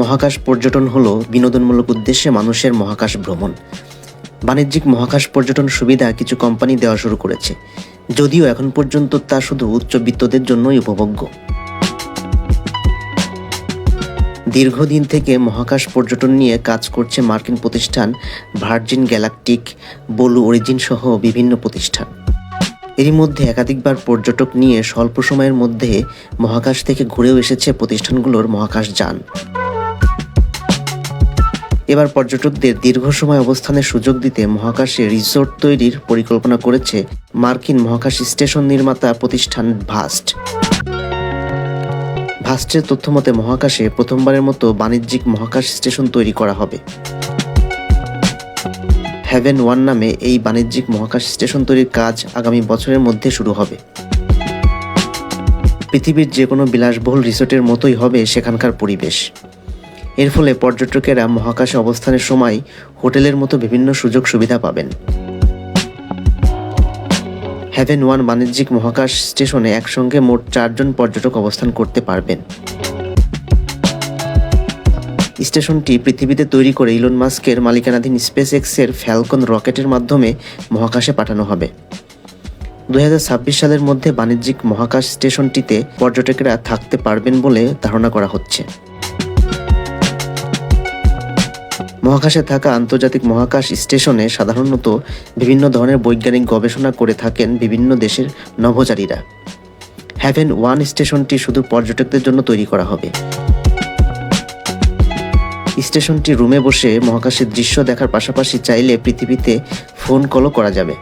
মহাকাশ পর্যটন হলো বিনোদনমূলক উদ্দেশ্যে মানুষের মহাকাশ ভ্রমণ। বাণিজ্যিক মহাকাশ পর্যটন সুবিধা কিছু কোম্পানি দেওয়া শুরু করেছে, যদিও এখন পর্যন্ত তা শুধু উচ্চবিত্তদের জন্যই উপভোগ্য। দীর্ঘদিন থেকে মহাকাশ পর্যটন নিয়ে কাজ করছে মার্কিন প্রতিষ্ঠান ভার্জিন গ্যালাকটিক, বলু অরিজিন সহ বিভিন্ন প্রতিষ্ঠান। এরই মধ্যে একাধিকবার পর্যটক নিয়ে স্বল্প সময়ের মধ্যে মহাকাশ থেকে ঘুরেও এসেছে প্রতিষ্ঠানগুলোর মহাকাশ যান। এবার পর্যটকদের দীর্ঘ সময় অবস্থানের সুযোগ দিতে মহাকাশে রিসোর্ট তৈরির পরিকল্পনা করেছে মার্কিন মহাকাশ স্টেশন নির্মাতা প্রতিষ্ঠান ভাস্ট। ভাস্টের তথ্যমতে মহাকাশে প্রথমবারের মতো বাণিজ্যিক মহাকাশ স্টেশন তৈরি করা হবে। হ্যাভেন ওয়ান নামে এই বাণিজ্যিক মহাকাশ স্টেশন তৈরির কাজ আগামী বছরের মধ্যে শুরু হবে। পৃথিবীর যে কোনো বিলাসবহুল রিসোর্টের মতোই হবে সেখানকার পরিবেশ। এর ফলে পর্যটকেরা মহাকাশে অবস্থানের সময় হোটেলের মতো বিভিন্ন সুযোগ সুবিধা পাবেন। হ্যাভেন ওয়ান বাণিজ্যিক মহাকাশ স্টেশনে একসঙ্গে মোট চারজন পর্যটক অবস্থান করতে পারবেন। স্টেশনটি পৃথিবীতে তৈরি করে ইলন মাস্কের মালিকানাধীন স্পেস এক্সের ফ্যালকন রকেটের মাধ্যমে মহাকাশে পাঠানো হবে। দু হাজার ছাব্বিশ সালের মধ্যে বাণিজ্যিক মহাকাশ স্টেশনটিতে পর্যটকেরা থাকতে পারবেন বলে ধারণা করা হচ্ছে। মহাকাশে থাকা আন্তর্জাতিক মহাকাশ স্টেশনে সাধারণত বিভিন্ন ধরনের বৈজ্ঞানিক গবেষণা করে থাকেন বিভিন্ন দেশের নভোচারীরা। হ্যাভেন ওয়ান স্টেশনটি শুধু পর্যটকদের জন্য তৈরি করা হবে। স্টেশনটি রুমে বসে মহাকাশের দৃশ্য দেখার পাশাপাশি চাইলে পৃথিবীতে ফোন কলও করা যাবে।